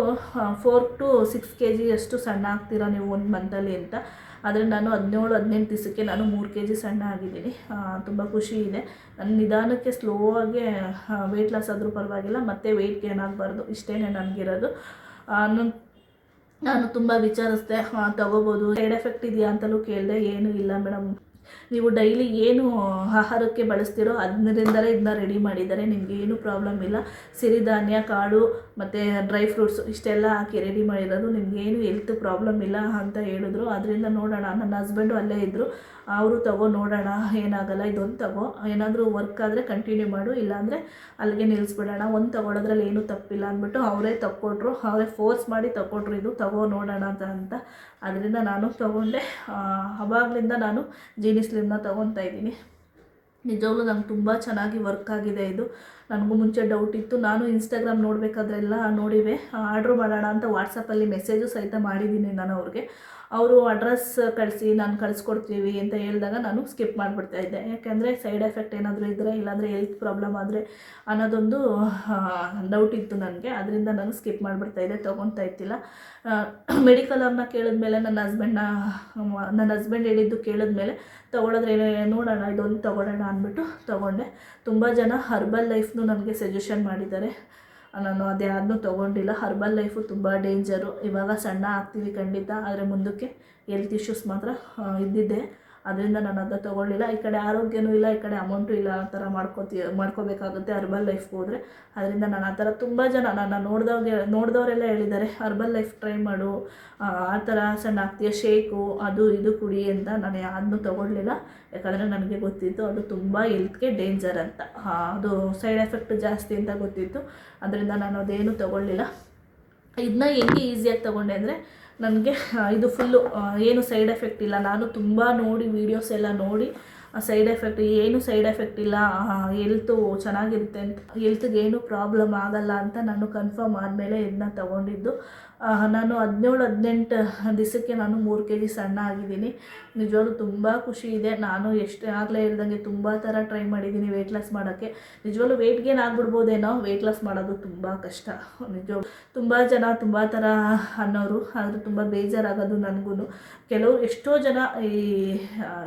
[SPEAKER 1] four to six K G ಅಷ್ಟು ಸಣ್ಣ ಆಗ್ತೀರಾ ನೀವು ಒಂದು ಮಂತಲ್ಲಿ ಅಂತ. ಆದರೆ ನಾನು ಹದಿನೇಳು, ಹದಿನೆಂಟು ದಿವಸಕ್ಕೆ ನಾನು ಮೂರು ಕೆ ಜಿ ಸಣ್ಣ ಆಗಿದ್ದೀನಿ. ತುಂಬ ಖುಷಿ ಇದೆ. ನನ್ನ ನಿಧಾನಕ್ಕೆ ಸ್ಲೋ ಆಗಿ ವೆಯ್ಟ್ ಲಾಸ್ ಆದರೂ ಪರವಾಗಿಲ್ಲ, ಮತ್ತೆ ವೆಯ್ಟ್ ಗೇನ್ ಆಗಬಾರ್ದು. ಇಷ್ಟೇ ನನಗಿರೋದು. ನಾನು ನಾನು ತುಂಬ ವಿಚಾರಿಸ್ದೆ ತಗೋಬೋದು. ಸೈಡ್ ಎಫೆಕ್ಟ್ ಇದೆಯಾ ಅಂತಲೂ ಕೇಳಿದೆ, ಏನೂ ಇಲ್ಲ ಮೇಡಮ್ ನೀವು ಡೈಲಿ ಏನು ಆಹಾರಕ್ಕೆ ಬಳಸ್ತೀರೋ ಅದರಿಂದಲೇ ಇದನ್ನ ರೆಡಿ ಮಾಡಿದ್ದಾರೆ. ನಿಮಗೆ ಏನು ಪ್ರಾಬ್ಲಮ್ ಇಲ್ಲ. ಸಿರಿಧಾನ್ಯ ಕಾಳು ಮತ್ತು ಡ್ರೈ ಫ್ರೂಟ್ಸ್ ಇಷ್ಟೆಲ್ಲ ಹಾಕಿ ರೆಡಿ ಮಾಡಿರೋದು. ನಿಮ್ಗೆ ಏನು ಹೆಲ್ತ್ ಪ್ರಾಬ್ಲಮ್ ಇಲ್ಲ ಅಂತ ಹೇಳಿದ್ರು. ಅದರಿಂದ ನೋಡೋಣ. ನನ್ನ ಹಸ್ಬೆಂಡು ಅಲ್ಲೇ ಇದ್ದರು ಅವರು ತಗೋ, ನೋಡೋಣ. ಏನಾಗಲ್ಲ, ಇದೊಂದು ತಗೋ. ಏನಾದರೂ ವರ್ಕ್ ಆದರೆ ಕಂಟಿನ್ಯೂ ಮಾಡು. ಇಲ್ಲಾಂದರೆ ಅಲ್ಲಿಗೆ ನಿಲ್ಲಿಸ್ಬಿಡೋಣ ಒಂದು ತಗೊಳೋದ್ರಲ್ಲಿ ಏನೂ ತಪ್ಪಿಲ್ಲ ಅಂದ್ಬಿಟ್ಟು ಅವರೇ ತಕ್ಕೊಟ್ರು. ಅವರೇ ಫೋರ್ಸ್ ಮಾಡಿ ತಕ್ಕೊಟ್ರು ಇದು. ತಗೋ, ನೋಡೋಣ ಅಂತ ಅಂತ. ಅದರಿಂದ ನಾನು ತಗೊಂಡೆ. ಅವಾಗಲಿಂದ ನಾನು ಜೀನಿ ಸ್ಲಿಮ್ನ ತೊಗೊತಾ ಇದ್ದೀನಿ. ನಿಜವಾಗ್ಲೂ ನಂಗೆ ತುಂಬ ಚೆನ್ನಾಗಿ ವರ್ಕ್ ಆಗಿದೆ ಇದು. ನನಗೂ ಮುಂಚೆ ಡೌಟ್ ಇತ್ತು. ನಾನು ಇನ್ಸ್ಟಾಗ್ರಾಮ್ ನೋಡಬೇಕಾದ್ರೆಲ್ಲ ನೋಡಿವೆ. ಆರ್ಡ್ರ್ ಮಾಡೋಣ ಅಂತ ವಾಟ್ಸಪ್ಪಲ್ಲಿ ಮೆಸೇಜು ಸಹಿತ ಮಾಡಿದ್ದೀನಿ ನಾನು ಅವ್ರಿಗೆ. ಅವರು ಅಡ್ರೆಸ್ ಕಳಿಸಿ, ನಾನು ಕಳಿಸ್ಕೊಡ್ತೀವಿ ಅಂತ ಹೇಳಿದಾಗ ನಾನು ಸ್ಕಿಪ್ ಮಾಡಿಬಿಡ್ತಾ ಇದ್ದೆ. ಯಾಕೆಂದರೆ ಸೈಡ್ ಎಫೆಕ್ಟ್ ಏನಾದರೂ ಇದ್ದರೆ ಇಲ್ಲಾಂದರೆ ಹೆಲ್ತ್ ಪ್ರಾಬ್ಲಮ್ ಆದರೆ ಅನ್ನೋದೊಂದು ಡೌಟ್ ಇತ್ತು ನನಗೆ. ಅದರಿಂದ ನಾನು ಸ್ಕಿಪ್ ಮಾಡಿಬಿಡ್ತಾ ಇದ್ದೆ ತೊಗೊತಾ ಇತ್ತಿಲ್ಲ ಮೆಡಿಕಲ್ ಅವ್ರನ್ನ ಕೇಳಿದ್ಮೇಲೆ ನನ್ನ ಹಸ್ಬೆಂಡ್ನ ನನ್ನ ಹಸ್ಬೆಂಡ್ ಹೇಳಿದ್ದು ಕೇಳಿದ್ಮೇಲೆ ತೊಗೊಳೋದ್ರೆ, ನೋಡೋಣ, ಇದೊಂದು ತೊಗೊಳೋಣ ಅಂದ್ಬಿಟ್ಟು ತೊಗೊಂಡೆ. ತುಂಬ ಜನ ಹರ್ಬಲ್ ಲೈಫ್ನು ನನಗೆ ಸಜೆಷನ್ ಮಾಡಿದ್ದಾರೆ. ನಾನು ಅದ್ಯಾವುದನ್ನೂ ತೊಗೊಂಡಿಲ್ಲ. ಹರ್ಬಲ್ ಲೈಫು ತುಂಬ ಡೇಂಜರು ಇವಾಗ ಸಣ್ಣ ಆಗ್ತೀವಿ ಖಂಡಿತ. ಆದರೆ ಮುಂದಕ್ಕೆ ಹೆಲ್ತ್ ಇಶ್ಯೂಸ್ ಮಾತ್ರ ಇದ್ದಿದ್ದೆ ಅದರಿಂದ ನಾನು ಅದನ್ನ ತೊಗೊಳ್ಳಿಲ್ಲ. ಈ ಕಡೆ ಆರೋಗ್ಯನೂ ಇಲ್ಲ, ಈ ಕಡೆ ಅಮೌಂಟು ಇಲ್ಲ ಆ ಥರ ಮಾಡ್ಕೋತಿ, ಮಾಡ್ಕೋಬೇಕಾಗುತ್ತೆ ಅರ್ಬಲ್ ಲೈಫ್ಗೆ ಹೋದರೆ. ಅದರಿಂದ ನಾನು ಆ ಥರ ತುಂಬ ಜನ ನನ್ನ ನೋಡಿದವ್ರಿಗೆ ನೋಡಿದವರೆಲ್ಲ ಹೇಳಿದ್ದಾರೆ ಅರ್ಬಲ್ ಲೈಫ್ ಟ್ರೈ ಮಾಡು, ಆ ಥರ ಸಣ್ಣ ಆಗ್ತೀಯ ಶೇಕು ಅದು ಇದು ಕುಡಿ ಅಂತ ನಾನು ಯಾರನ್ನೂ ತೊಗೊಳ್ಲಿಲ್ಲ ಯಾಕಂದರೆ ನನಗೆ ಗೊತ್ತಿತ್ತು ಅದು ತುಂಬ ಹೆಲ್ತ್ಗೆ ಡೇಂಜರ್ ಅಂತ. ಅದು ಸೈಡ್ ಎಫೆಕ್ಟ್ ಜಾಸ್ತಿ ಅಂತ ಗೊತ್ತಿತ್ತು. ಅದರಿಂದ ನಾನು ಅದೇನು ತೊಗೊಳ್ಳಿಲ್ಲ. ಇದನ್ನ ಹೆಂಗೆ ಈಸಿಯಾಗಿ ತೊಗೊಂಡೆ ಅಂದರೆ ನನಗೆ ಇದು ಫುಲ್ಲು ಏನು ಸೈಡ್ ಎಫೆಕ್ಟ್ ಇಲ್ಲ. ನಾನು ತುಂಬ ನೋಡಿ ವೀಡಿಯೋಸ್ ಎಲ್ಲ ನೋಡಿ ಸೈಡ್ ಎಫೆಕ್ಟ್ ಏನು ಸೈಡ್ ಎಫೆಕ್ಟ್ ಇಲ್ಲ. ಹೆಲ್ತು ಚೆನ್ನಾಗಿರುತ್ತೆ. ಅಂತ ಹೆಲ್ತ್ಗೆ ಏನು ಪ್ರಾಬ್ಲಮ್ ಆಗಲ್ಲ ಅಂತ ನಾನು ಕನ್ಫರ್ಮ್ ಆದಮೇಲೆ ಇದನ್ನ ತೊಗೊಂಡಿದ್ದು. ನಾನು ಹದಿನೇಳು, ಹದಿನೆಂಟು ದಿವಸಕ್ಕೆ ನಾನು ಮೂರು ಕೆ ಜಿ ಸಣ್ಣ ಆಗಿದ್ದೀನಿ. ನಿಜವಾಗ್ಲೂ ತುಂಬ ಖುಷಿ ಇದೆ. ನಾನು ಎಷ್ಟು ಆಗಲೇ ಹೇಳ್ದಂಗೆ ತುಂಬ ಥರ ಟ್ರೈ ಮಾಡಿದ್ದೀನಿ ವೆಯ್ಟ್ ಲಾಸ್ ಮಾಡೋಕ್ಕೆ. ನಿಜವಾಗ್ಲೂ ವೆಯ್ಟ್ ಗೇನ್ ಆಗ್ಬಿಡ್ಬೋದೇನೋ ವೆಯ್ಟ್ ಲಾಸ್ ಮಾಡೋದು ತುಂಬ ಕಷ್ಟ. ನಿಜವಾಗ್ಲೂ ತುಂಬ ಜನ ತುಂಬ ಥರ ಅನ್ನೋರು, ಆದರೆ ತುಂಬ ಬೇಜಾರಾಗೋದು ನನಗೂ ಕೆಲವರು ಎಷ್ಟೋ ಜನ ಈ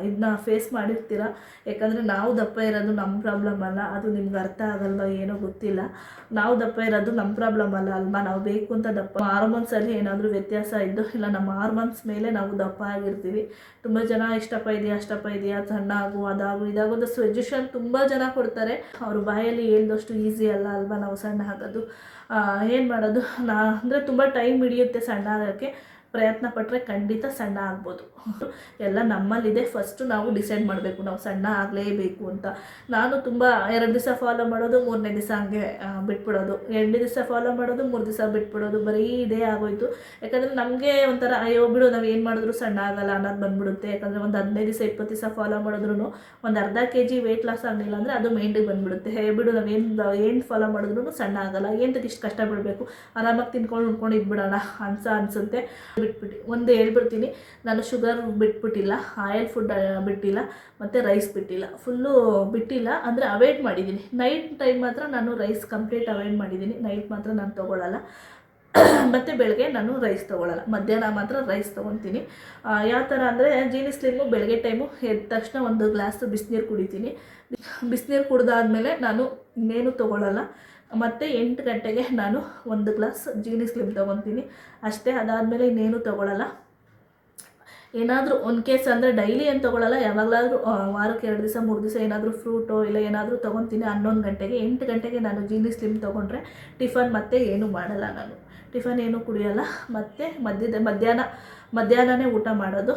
[SPEAKER 1] ಇದನ್ನ ಫೇಸ್ ಮಾಡಿರ್ತೀರ. ಯಾಕಂದರೆ ನಾವು ದಪ್ಪ ಇರೋದು ನಮ್ಮ ಪ್ರಾಬ್ಲಮ್ ಅಲ್ಲ. ಅದು ನಿಮ್ಗೆ ಅರ್ಥ ಆಗಲ್ವ ಏನೋ ಗೊತ್ತಿಲ್ಲ. ನಾವು ದಪ್ಪ ಇರೋದು ನಮ್ಮ ಪ್ರಾಬ್ಲಮ್ ಅಲ್ಲ ಅಲ್ವಾ? ನಾವು ಬೇಕು ಅಂತ ದಪ್ಪ ಹಾರ್ಮೋನ್ಸಲ್ಲಿ ಏನಾದರೂ ವ್ಯತ್ಯಾಸ ಇದ್ದು ಇಲ್ಲ, ನಮ್ಮ ಹಾರ್ಮೋನ್ಸ್ ಮೇಲೆ ನಾವು ದಪ್ಪ ಆಗಿರ್ತೀವಿ. ತುಂಬ ಜನ ಇಷ್ಟಪ್ಪ ಇದೆಯಾ, ಅಷ್ಟಪ್ಪ ಇದೆಯಾ, ಸಣ್ಣ ಆಗು, ಅದಾಗು ಇದಾಗೋದು ಸಜೆಷನ್ ತುಂಬ ಜನ ಕೊಡ್ತಾರೆ. ಅವ್ರ ಬಾಯಲ್ಲಿ ಹೇಳ್ದಷ್ಟು ಈಸಿ ಅಲ್ಲ ಅಲ್ವಾ ನಾವು ಸಣ್ಣ ಆಗೋದು? ಏನು ಮಾಡೋದು? ನಾ, ಅಂದರೆ ತುಂಬ ಟೈಮ್ ಹಿಡಿಯುತ್ತೆ ಸಣ್ಣ ಆಗೋಕ್ಕೆ. ಪ್ರಯತ್ನ ಪಟ್ಟರೆ ಖಂಡಿತ ಸಣ್ಣ ಆಗ್ಬೋದು. ಎಲ್ಲ ನಮ್ಮಲ್ಲಿದೆ. ಫಸ್ಟು ನಾವು ಡಿಸೈಡ್ ಮಾಡಬೇಕು. ನಾವು ಸಣ್ಣ ಆಗಲೇಬೇಕು ಅಂತ. ನಾನು ತುಂಬ ಎರಡು ದಿವಸ ಫಾಲೋ ಮಾಡೋದು, ಮೂರನೇ ದಿವಸ ಹಂಗೆ ಬಿಟ್ಬಿಡೋದು. ಎರಡನೇ ದಿವಸ ಫಾಲೋ ಮಾಡೋದು ಮೂರು ದಿವಸ ಬಿಟ್ಬಿಡೋದು. ಬರೀ ಇದೇ ಆಗೋಯ್ತು. ಯಾಕಂದರೆ ನಮಗೆ ಒಂಥರ, ಅಯ್ಯೋ ಬಿಡು, ನಾವು ಏನು ಮಾಡಿದ್ರು ಸಣ್ಣ ಆಗಲ್ಲ ಅನ್ನೋದು ಬಂದ್ಬಿಡುತ್ತೆ. ಯಾಕಂದರೆ ಒಂದು ಹದಿನೈದು ದಿವಸ, ಇಪ್ಪತ್ತು ದಿವಸ ಫಾಲೋ ಮಾಡಿದ್ರು ಒಂದು ಅರ್ಧ ಕೆ ಜಿ ವೆಯ್ಟ್ ಲಾಸ್ ಆಗಲಿಲ್ಲ ಅಂದರೆ ಅದು ಮೈಂಡಿಗೆ ಬಂದ್ಬಿಡುತ್ತೆ. ಹೇ, ಬಿಡು, ನಾವು ಏನು ಏನು ಫಾಲೋ ಮಾಡಿದ್ರು ಸಣ್ಣ ಆಗಲ್ಲ. ಏನು ಇಷ್ಟು ಕಷ್ಟ ಬಿಡಬೇಕು ಆರಾಮಾಗಿ ತಿನ್ಕೊಂಡು ಉಣ್ಕೊಂಡು ಇದ್ಬಿಡೋಣ, ಅನ್ಸ, ಅನಿಸುತ್ತೆ. ಬಿಟ್ಬಿಟ್ಟು, ಒಂದು ಹೇಳ್ಬಿಡ್ತೀನಿ, ನಾನು ಶುಗರ್ ಬಿಟ್ಬಿಟ್ಟಿಲ್ಲ ಆಯಿಲ್ ಫುಡ್ ಬಿಟ್ಟಿಲ್ಲ, ಮತ್ತು ರೈಸ್ ಬಿಟ್ಟಿಲ್ಲ ಫುಲ್ಲು ಬಿಟ್ಟಿಲ್ಲ, ಅಂದರೆ ಅವಾಯ್ಡ್ ಮಾಡಿದ್ದೀನಿ. ನೈಟ್ ಟೈಮ್ ಮಾತ್ರ ನಾನು ರೈಸ್ ಕಂಪ್ಲೀಟ್ ಅವಾಯ್ಡ್ ಮಾಡಿದ್ದೀನಿ ನೈಟ್ ಮಾತ್ರ ನಾನು ತೊಗೊಳ್ಳಲ್ಲ ಮತ್ತು ಬೆಳಗ್ಗೆ ನಾನು ರೈಸ್ ತೊಗೊಳ್ಳಲ್ಲ ಮಧ್ಯಾಹ್ನ ಮಾತ್ರ ರೈಸ್ ತೊಗೊತೀನಿ. ಯಾವ ಥರ ಅಂದರೆ ಜೀನಿ ಸ್ಲಿಮ್ಮು ಬೆಳಗ್ಗೆ ಟೈಮು ಎದ್ದ ತಕ್ಷಣ ಒಂದು ಗ್ಲಾಸು ಬಿಸಿನೀರು ಕುಡಿತೀನಿ. ಬಿಸಿನೀರು ಕುಡ್ದಾದ್ಮೇಲೆ ನಾನು ಇನ್ನೇನು ತೊಗೊಳ್ಳಲ್ಲ ಮತ್ತು ಎಂಟು ಗಂಟೆಗೆ ನಾನು ಒಂದು ಗ್ಲಾಸ್ ಜೀನಿ ಸ್ಲಿಮ್ ತೊಗೊತೀನಿ ಅಷ್ಟೇ, ಅದಾದಮೇಲೆ ಇನ್ನೇನು ತೊಗೊಳ್ಳಲ್ಲ ಏನಾದರೂ ಒಂದು ಕೇಸ್ ಅಂದರೆ ಡೈಲಿ ಏನು ತೊಗೊಳ್ಳಲ್ಲ ಯಾವಾಗಲಾದರೂ ವಾರಕ್ಕೆ ಎರಡು ದಿವಸ, ಮೂರು ದಿವಸ ಏನಾದರೂ ಫ್ರೂಟೋ ಇಲ್ಲ ಏನಾದರೂ ತೊಗೊತೀನಿ ಹನ್ನೊಂದು ಗಂಟೆಗೆ, ಎಂಟು ಗಂಟೆಗೆ ನಾನು ಜೀನಿ ಸ್ಲಿಮ್ ತೊಗೊಂಡ್ರೆ ಟಿಫನ್ ಮತ್ತೆ ಏನೂ ಮಾಡಲ್ಲ ನಾನು. ಟಿಫನ್ ಏನೂ ಕುಡಿಯೋಲ್ಲ, ಮತ್ತು ಮಧ್ಯದ, ಮಧ್ಯಾಹ್ನ ಮಧ್ಯಾಹ್ನನೇ ಊಟ ಮಾಡೋದು.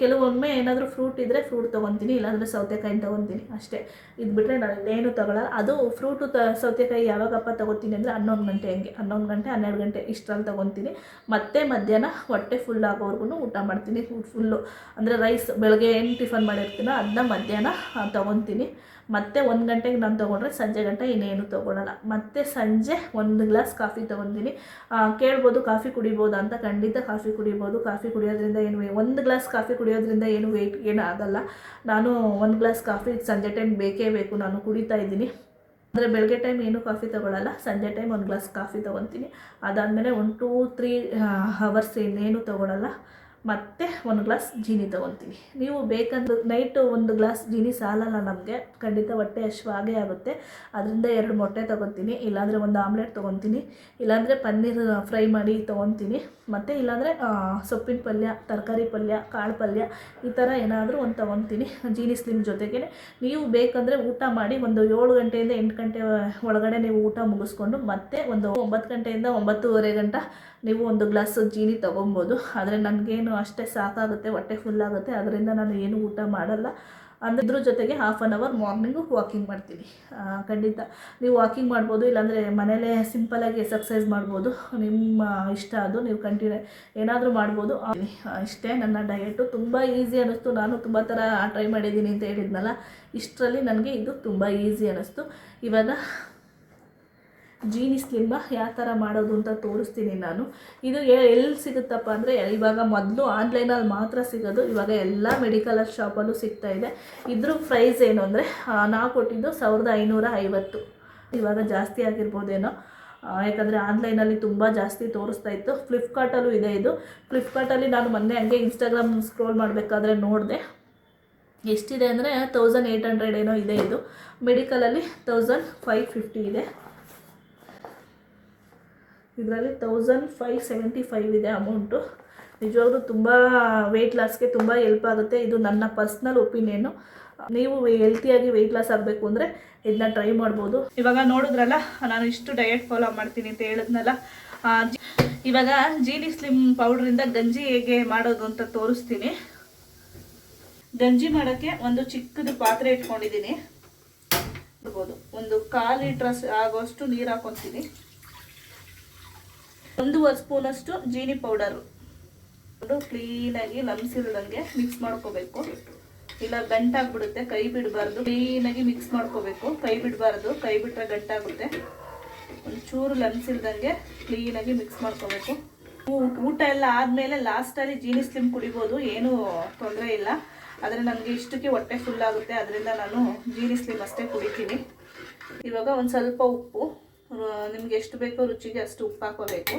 [SPEAKER 1] ಕೆಲವೊಮ್ಮೆ ಏನಾದರೂ ಫ್ರೂಟ್ ಇದ್ದರೆ ಫ್ರೂಟ್ ತೊಗೊತೀನಿ, ಇಲ್ಲಾಂದರೆ ಸೌತೆಕಾಯಿ ತೊಗೊತೀನಿ ಅಷ್ಟೇ. ಇದು ಬಿಟ್ಟರೆ ನಾನು ಇನ್ನೇನು ತಗೊಳಲ್ಲ. ಅದು ಫ್ರೂಟು ತ, ಸೌತೆಕಾಯಿ ಯಾವಾಗಪ್ಪ ತೊಗೋತೀನಿ ಅಂದರೆ ಹನ್ನೊಂದು ಗಂಟೆ ಹಂಗೆ. ಹನ್ನೊಂದು ಗಂಟೆ, ಹನ್ನೆರಡು ಗಂಟೆ ಇಷ್ಟರಲ್ಲಿ ತೊಗೊತೀನಿ. ಮತ್ತೆ ಮಧ್ಯಾಹ್ನ ಹೊಟ್ಟೆ ಫುಲ್ ಆಗೋವರೆಗೂ ಊಟ ಮಾಡ್ತೀನಿ. ಫುಲ್ಲು ಅಂದರೆ ರೈಸ್ ಬೆಳಗ್ಗೆ ಏನು ಟಿಫನ್ ಮಾಡಿರ್ತೀನೋ ಅದನ್ನ ಮಧ್ಯಾಹ್ನ ತೊಗೊತೀನಿ. ಮತ್ತೆ ಒಂದು ಗಂಟೆಗೆ ನಾನು ತೊಗೊಂಡ್ರೆ ಸಂಜೆ ಗಂಟೆ ಇನ್ನೇನು ತೊಗೊಳಲ್ಲ. ಮತ್ತು ಸಂಜೆ ಒಂದು ಗ್ಲಾಸ್ ಕಾಫಿ ತೊಗೊತೀನಿ ಕೇಳ್ಬೋದು ಕಾಫಿ ಕುಡಿಬೋದು ಅಂತ, ಖಂಡಿತ ಕಾಫಿ ಕುಡಿಬೋದು. ಕಾಫಿ ಕುಡಿಯೋದ್ರಿಂದ ಏನು ಒಂದು ಗ್ಲಾಸ್ ಕಾಫಿ ಕುಡಿಯೋದ್ರಿಂದ ಏನು ವೆಯ್ಟ್ ಏನು ಆಗಲ್ಲ. ನಾನು ಒಂದು ಗ್ಲಾಸ್ ಕಾಫಿ ಸಂಜೆ ಟೈಮ್ ಬೇಕೇ ಬೇಕು. ನಾನು ಕುಡಿತಾ ಇದ್ದೀನಿ. ಅಂದರೆ ಬೆಳಗ್ಗೆ ಟೈಮ್ ಏನು ಕಾಫಿ ತೊಗೊಳಲ್ಲ. ಸಂಜೆ ಟೈಮ್ ಒಂದು ಗ್ಲಾಸ್ ಕಾಫಿ ತೊಗೊತೀನಿ. ಅದಾದಮೇಲೆ ಒಂದು ಟೂ, ತ್ರೀ ಹವರ್ಸ್ ಇನ್ನೇನು ತೊಗೊಳಲ್ಲ. ಮತ್ತು ಒಂದು ಗ್ಲಾಸ್ ಜೀನಿ ತೊಗೊಳ್ತೀವಿ ನೀವು ಬೇಕಂದ್ರೆ ನೈಟು ಒಂದು ಗ್ಲಾಸ್ ಜೀನಿ ಸಾಲಲ್ಲ ನಮಗೆ. ಖಂಡಿತ ಹೊಟ್ಟೆ ಹಾಗೆ ಆಗುತ್ತೆ. ಅದರಿಂದ ಎರಡು ಮೊಟ್ಟೆ ತೊಗೊತೀನಿ ಇಲ್ಲಾಂದರೆ ಒಂದು ಆಮ್ಲೆಟ್ ತೊಗೊತೀನಿ ಇಲ್ಲಾಂದರೆ ಪನ್ನೀರ್ ಫ್ರೈ ಮಾಡಿ ತೊಗೊತೀನಿ ಮತ್ತು ಇಲ್ಲಾಂದರೆ ಸೊಪ್ಪಿನ ಪಲ್ಯ, ತರಕಾರಿ ಪಲ್ಯ, ಕಾಳು ಪಲ್ಯ, ಈ ಥರ ಏನಾದರೂ ಒಂದು ತೊಗೊತೀನಿ ಜೀನಿ ಸ್ಲಿಮ್ ಜೊತೆಗೆ ನೀವು ಬೇಕಂದರೆ ಊಟ ಮಾಡಿ ಒಂದು ಏಳು ಗಂಟೆಯಿಂದ ಎಂಟು ಗಂಟೆ ಒಳಗಡೆ ನೀವು ಊಟ ಮುಗಿಸ್ಕೊಂಡು ಮತ್ತೆ ಒಂದು ಒಂಬತ್ತು ಗಂಟೆಯಿಂದ ಒಂಬತ್ತುವರೆ ಗಂಟ ನೀವು ಒಂದು ಗ್ಲಾಸ್ ಜೀನಿ ತೊಗೊಬೋದು. ಆದರೆ ನನಗೇನು ಅಷ್ಟೇ ಸಾಕಾಗುತ್ತೆ, ಹೊಟ್ಟೆ ಫುಲ್ ಆಗುತ್ತೆ. ಅದರಿಂದ ನಾನು ಏನು ಊಟ ಮಾಡಲ್ಲ. ಅಂದರೆ ಇದ್ರ ಜೊತೆಗೆ half an hour morning walking ಮಾಡ್ತೀನಿ. ಖಂಡಿತ. ನೀವು ವಾಕಿಂಗ್ ಮಾಡ್ಬೋದು, ಇಲ್ಲಾಂದರೆ ಮನೇಲೇ ಸಿಂಪಲಾಗಿ ಎಕ್ಸರ್ಸೈಸ್ ಮಾಡ್ಬೋದು. ನಿಮ್ಮ ಇಷ್ಟ ಅದು, ನೀವು ಕಂಟಿನ್ಯೂ ಏನಾದರೂ ಮಾಡ್ಬೋದು. ಇಷ್ಟೇ ನನ್ನ ಡಯೆಟು ತುಂಬ ಈಸಿ ಅನ್ನಿಸ್ತು. ನಾನು ತುಂಬ ಥರ ಟ್ರೈ ಮಾಡಿದ್ದೀನಿ ಅಂತ ಹೇಳಿದ್ನಲ್ಲ. ಇಷ್ಟರಲ್ಲಿ ನನಗೆ ಇದು ತುಂಬ ಈಸಿ ಅನ್ನಿಸ್ತು. ಇವಾಗ ಜೀನಿ ಸ್ಲಿಮ್ಮ ಯಾವ ಥರ ಮಾಡೋದು ಅಂತ ತೋರಿಸ್ತೀನಿ ನಾನು. ಇದು ಎಲ್ಲಿ ಸಿಗುತ್ತಪ್ಪ ಅಂದರೆ, ಇವಾಗ ಮೊದಲು ಆನ್ಲೈನಲ್ಲಿ ಮಾತ್ರ ಸಿಗೋದು, ಇವಾಗ ಎಲ್ಲ ಮೆಡಿಕಲ್ ಶಾಪಲ್ಲೂ ಸಿಗ್ತಾ ಇದೆ. ಇದ್ರ ಪ್ರೈಸ್ ಏನು ಅಂದರೆ ನಾ ಕೊಟ್ಟಿದ್ದು ಸಾವಿರದ ಐನೂರ ಐವತ್ತು. ಇವಾಗ ಜಾಸ್ತಿ ಆಗಿರ್ಬೋದೇನೋ. ಯಾಕಂದರೆ ಆನ್ಲೈನಲ್ಲಿ ತುಂಬ ಜಾಸ್ತಿ ತೋರಿಸ್ತಾ ಇತ್ತು. ಫ್ಲಿಪ್ಕಾರ್ಟಲ್ಲೂ ಇದೆ ಇದು. ಫ್ಲಿಪ್ಕಾರ್ಟಲ್ಲಿ ನಾನು ಮೊನ್ನೆ ಹಂಗೆ ಇನ್ಸ್ಟಾಗ್ರಾಮ್ ಸ್ಕ್ರೋಲ್ ಮಾಡಬೇಕಾದ್ರೆ ನೋಡಿದೆ. ಎಷ್ಟಿದೆ ಅಂದರೆ ತೌಸಂಡ್ ಏಯ್ಟ್ ಹಂಡ್ರೆಡ್ ಏನೋ ಇದೆ ಇದು. ಮೆಡಿಕಲಲ್ಲಿ ತೌಸಂಡ್ ಫೈವ್ ಫಿಫ್ಟಿ ಇದೆ. ಇದರಲ್ಲಿ ತೌಸಂಡ್ ಫೈವ್ ಸೆವೆಂಟಿ ಫೈವ್ ಇದೆ ಅಮೌಂಟು ನಿಜವಾಗ್ಲೂ ತುಂಬ ವೆಯ್ಟ್ ಲಾಸ್ಗೆ ತುಂಬ ಹೆಲ್ಪ್ ಆಗುತ್ತೆ. ಇದು ನನ್ನ ಪರ್ಸ್ನಲ್ ಒಪಿನಿಯನ್ನು ನೀವು ಹೆಲ್ತಿಯಾಗಿ ವೆಯ್ಟ್ ಲಾಸ್ ಆಗಬೇಕು ಅಂದರೆ ಇದನ್ನ ಟ್ರೈ ಮಾಡ್ಬೋದು. ಇವಾಗ ನೋಡಿದ್ರಲ್ಲ, ನಾನು ಇಷ್ಟು ಡಯಟ್ ಫಾಲೋ ಮಾಡ್ತೀನಿ ಅಂತ ಹೇಳಿದ್ನಲ್ಲ. ಇವಾಗ ಜೀನಿ ಸ್ಲಿಮ್ ಪೌಡ್ರಿಂದ ಗಂಜಿ ಹೇಗೆ ಮಾಡೋದು ಅಂತ ತೋರಿಸ್ತೀನಿ. ಗಂಜಿ ಮಾಡೋಕ್ಕೆ ಒಂದು ಚಿಕ್ಕದು ಪಾತ್ರೆ ಇಟ್ಕೊಂಡಿದ್ದೀನಿ. ಒಂದು ಕಾಲು ಲೀಟ್ರಸ್ ಆಗೋಷ್ಟು ನೀರು ಹಾಕೊತೀನಿ. ಒಂದೂವರೆ ಸ್ಪೂನಷ್ಟು ಜೀನಿ ಪೌಡರು. ಕ್ಲೀನಾಗಿ ಲಮ್ಸಿಲ್ದಂಗೆ ಮಿಕ್ಸ್ ಮಾಡ್ಕೋಬೇಕು. ಇಲ್ಲ ಗಂಟಾಗ್ಬಿಡುತ್ತೆ ಕೈ ಬಿಡಬಾರ್ದು. ಕ್ಲೀನಾಗಿ ಮಿಕ್ಸ್ ಮಾಡ್ಕೋಬೇಕು. ಕೈ ಬಿಡಬಾರ್ದು, ಕೈ ಬಿಟ್ಟರೆ ಗಂಟಾಗುತ್ತೆ ಒಂಚೂರು ಲಮ್ಸಿಲ್ದಂಗೆ ಕ್ಲೀನಾಗಿ ಮಿಕ್ಸ್ ಮಾಡ್ಕೋಬೇಕು. ಊಟ ಎಲ್ಲ ಆದಮೇಲೆ ಲಾಸ್ಟಲ್ಲಿ ಜೀನಿ ಸ್ಲಿಮ್ ಕುಡಿಬೋದು, ಏನೂ ತೊಂದರೆ ಇಲ್ಲ. ಆದರೆ ನನಗೆ ಇಷ್ಟಕ್ಕೆ ಹೊಟ್ಟೆ ಫುಲ್ ಆಗುತ್ತೆ ಅದರಿಂದ ನಾನು ಜೀನಿ ಸ್ಲಿಮ್ ಅಷ್ಟೇ ಕುಡಿತೀನಿ. ಇವಾಗ ಒಂದು ಸ್ವಲ್ಪ ಉಪ್ಪು. ನಿಮ್ಗೆ ಎಷ್ಟು ಬೇಕೋ ರುಚಿಗೆ ಅಷ್ಟು ಉಪ್ಪು ಹಾಕೋಬೇಕು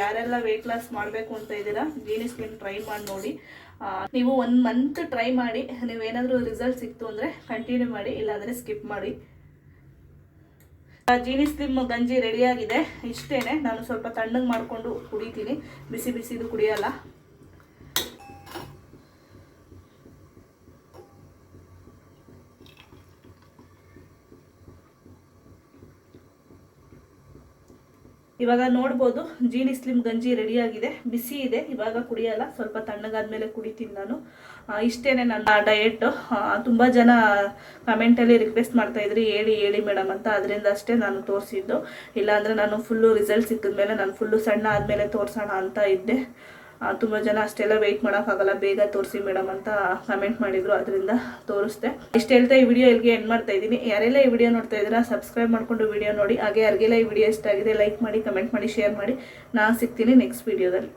[SPEAKER 1] ಯಾರೆಲ್ಲ ವೆಯ್ಟ್ ಲಾಸ್ ಮಾಡಬೇಕು ಅಂತ ಇದ್ದೀರಾ ಜೀನಿ ಸ್ಕಿನ್ ಟ್ರೈ ಮಾಡಿ ನೋಡಿ. ನೀವು ಒಂದು ಮಂತ್ ಟ್ರೈ ಮಾಡಿ, ನೀವೇನಾದರೂ ರಿಸಲ್ಟ್ ಸಿಕ್ತು ಅಂದರೆ ಕಂಟಿನ್ಯೂ ಮಾಡಿ, ಇಲ್ಲಾಂದರೆ ಸ್ಕಿಪ್ ಮಾಡಿ. ಜೀನಿ ಸ್ಲಿಮ್ ಗಂಜಿ ರೆಡಿಯಾಗಿದೆ ಇಷ್ಟೇನೆ. ನಾನು ಸ್ವಲ್ಪ ತಣ್ಣಗೆ ಮಾಡಿಕೊಂಡು ಕುಡಿತೀನಿ. ಬಿಸಿ ಬಿಸಿದು ಕುಡಿಯಲ್ಲ. ಇವಾಗ ನೋಡ್ಬೋದು, ಜೀನಿ ಸ್ಲಿಮ್ ಗಂಜಿ ರೆಡಿಯಾಗಿದೆ, ಬಿಸಿ ಇದೆ, ಇವಾಗ ಕುಡಿಯಲ್ಲ, ಸ್ವಲ್ಪ ತಣ್ಣಗಾದ್ಮೇಲೆ ಕುಡಿತೀನಿ ನಾನು. ಇಷ್ಟೇ ನನ್ನ ಡಯೆಟ್ ತುಂಬ ಜನ ಕಮೆಂಟಲ್ಲಿ ರಿಕ್ವೆಸ್ಟ್ ಮಾಡ್ತಾ ಇದ್ರಿ, ಹೇಳಿ ಹೇಳಿ ಮೇಡಮ್ ಅಂತ. ಅದರಿಂದ ಅಷ್ಟೇ ನಾನು ತೋರಿಸಿದ್ದು. ಇಲ್ಲಾಂದರೆ ನಾನು ಫುಲ್ಲು ರಿಸಲ್ಟ್ ಸಿಕ್ಕಿದ್ಮೇಲೆ, ನಾನು ಫುಲ್ಲು ಸಣ್ಣ ಆದಮೇಲೆ ತೋರಿಸೋಣ ಅಂತ ಇದ್ದೆ. ತುಂಬ ಜನ ಅಷ್ಟೆಲ್ಲ ವೆಯ್ಟ್ ಮಾಡೋಕ್ಕಾಗಲ್ಲ, ಬೇಗ ತೋರಿಸಿ ಮೇಡಮ್ ಅಂತ ಕಮೆಂಟ್ ಮಾಡಿದ್ರು, ಅದರಿಂದ ತೋರಿಸ್ದೆ. ಇಷ್ಟು ಹೇಳ್ತಾ ಈ ವಿಡಿಯೋ ಇಲ್ಲಿಗೆ ಎಂಡ್ ಮಾಡ್ತಾ ಇದ್ದೀನಿ. ಯಾರೆಲ್ಲ ಈ ವಿಡಿಯೋ ನೋಡ್ತಾ ಇದ್ದೀರಾ ಸಬ್ಸ್ಕ್ರೈಬ್ ಮಾಡಿಕೊಂಡು ವಿಡಿಯೋ ನೋಡಿ. ಹಾಗೆ ಯಾರಿಗೆಲ್ಲ ಈ ವಿಡಿಯೋ ಇಷ್ಟ ಆಗಿದೆ ಲೈಕ್ ಮಾಡಿ ಕಮೆಂಟ್ ಮಾಡಿ ಶೇರ್ ಮಾಡಿ. ನಾನು ಸಿಗ್ತೀನಿ ನೆಕ್ಸ್ಟ್ ವಿಡಿಯೋದಲ್ಲಿ